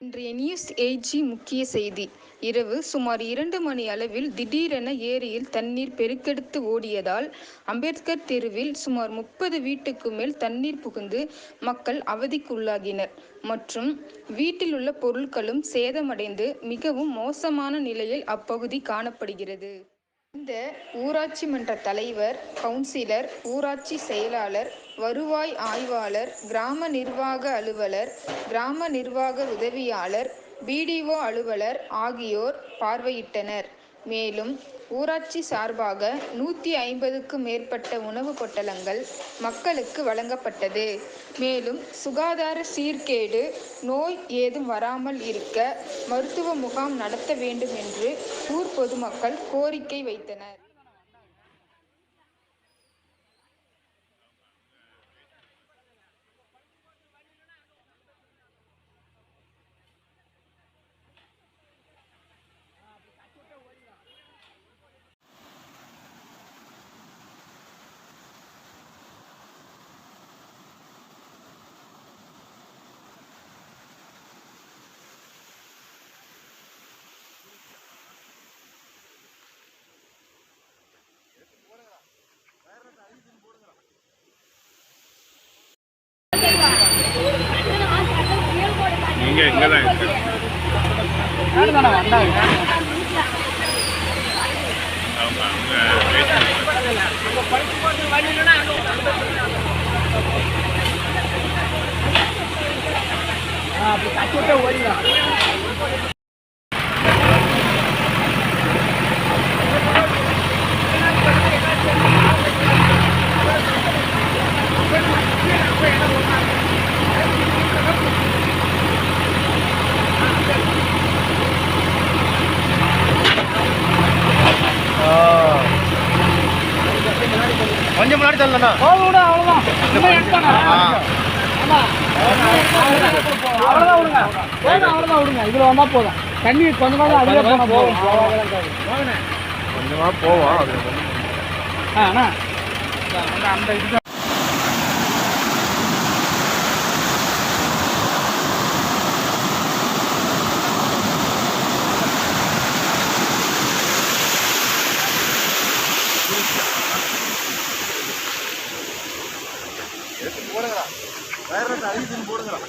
இன்றைய நியூஸ் எயிட்ஜி முக்கிய செய்தி. இரவு சுமார் இரண்டு மணி அளவில் திடீரென ஏரியில் தண்ணீர் பெருக்கெடுத்து ஓடியதால் அம்பேத்கர் தெருவில் சுமார் முப்பது வீட்டுக்கு மேல் தண்ணீர் புகுந்து மக்கள் அவதிக்குள்ளாகினர். மற்றும் வீட்டில் உள்ள பொருட்களும் சேதமடைந்து மிகவும் மோசமான நிலையில் அப்பகுதி காணப்படுகிறது. இந்த ஊராட்சி மன்ற தலைவர் கவுன்சிலர் ஊராட்சி செயலாளர் வருவாய் ஆய்வாளர் கிராம நிர்வாக அலுவலர் கிராம நிர்வாக உதவியாளர் பிடிஓ அலுவலர் ஆகியோர் பார்வையிட்டனர். மேலும் ஊராட்சி சார்பாக நூற்றி ஐம்பதுக்கும் மேற்பட்ட உணவு பொட்டலங்கள் மக்களுக்கு வழங்கப்பட்டது. மேலும் சுகாதார சீர்கேடு நோய் ஏதும் வராமல் இருக்க மருத்துவ முகாம் நடத்த வேண்டும் என்று ஊர் பொதுமக்கள் கோரிக்கை வைத்தனர். நீங்க இங்க தான் இருக்கு. பேசுங்க. கொஞ்சம் முன்னாடி தள்ளனா போதும்? ஆமா. அவ்வளவுதான் விடுங்க. வேணும், அவ்வளவுதான் விடுங்க. இதுல வந்தா போதும் தண்ணி கொஞ்சம் கொஞ்சம் அதிலே போதும் கொஞ்சமா போவோம் அது ஆ, அண்ணா. அந்த- அந்த இதுதான் போடுங்கடா. வேற அழிச்சு போடுங்கடா.